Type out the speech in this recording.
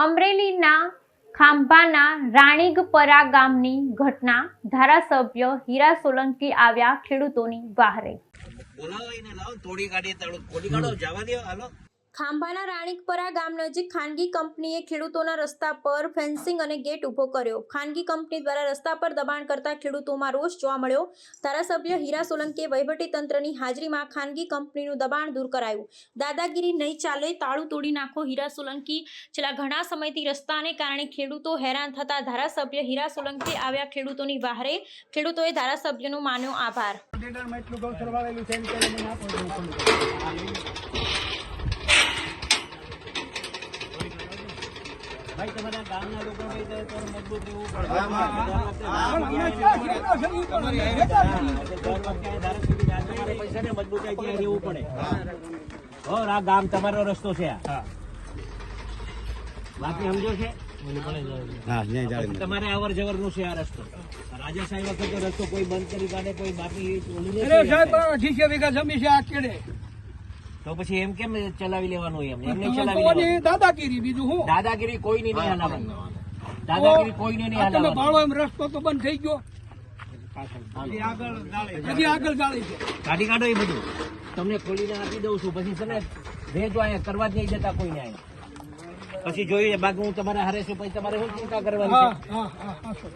અમરેલીના ખાંભાના રાણીગપરા ગામની ઘટના ધારાસભ્ય હીરા સોલંકી આવ્યા ખેડૂતોની વાહરે બોલાવો તોડી કાઢી તોડી કાઢો, જવા દો, હાલો. ખાંભાના રાણીકપરા ગામ નજીક ખાનગી કંપનીએ ખેડૂતોના રસ્તા પર ફેન્સિંગ અને ગેટ ઊભો કર્યો. ખાનગી કંપની દ્વારા રસ્તા પર દબાણ કરતા ખેડૂતોમાં રોષ જોવા મળ્યો. ધારાસભ્ય હીરા સોલંકીએ તંત્રની હાજરીમાં ખાનગી કંપનીનું દબાણ દૂર કરાયું. દાદાગીરી નહીં ચાલે, તાળું તોડી નાખો હીરા સોલંકી. છેલ્લા ઘણા સમયથી રસ્તાને કારણે ખેડૂતો હેરાન થતા ધારાસભ્ય હીરા સોલંકી આવ્યા ખેડૂતોની બહારે ખેડૂતોએ ધારાસભ્યનો માન્યો આભાર કન્ટેનરમાં એટલું ગૌચર વાળેલું છે એની પહેલા મને આપો તો હું ખોલું. ભાઈ તમારા ગામના લોકો મજબૂત રહેવું છે મજબૂતાઈ ત્યાં રહેવું પડે. આ ગામ તમારો રસ્તો છે આ. બાકી સમજો છે? તમારે અવર જવરનું છે. આ રસ્તો. રાજા સાહેબ વખતે રસ્તો કોઈ બંધ કરી કાઢે કોઈ બાકી ઓલું નથી અરે વીઘા જમીન છે આ કેડે? તો પછી એમ કેમ ચલાવી લેવાનું એમ એમને ચલાવી લેવાનું દાદાગીરી બીજું હું દાદાગીરી કોઈ નહીં હલાવવાની દાદાગીરી કોઈ નહીં તમે હલાવવાની ભાળો એમ રસ્તો તો બંધ થઈ ગયો હજી આગળ ગાળી છે કાઢી કાઢો એ બધું તમને ખોલીને આપી દઉં છું પછી છે ને ભેજો અહીંયા કરવા જ નહીં જતા કોઈને અહીંયા પછી જોઈએ બાકી હું તમારે હારે છું પછી તમારે શું ચિંતા કરવાની છે હા હા હા સર.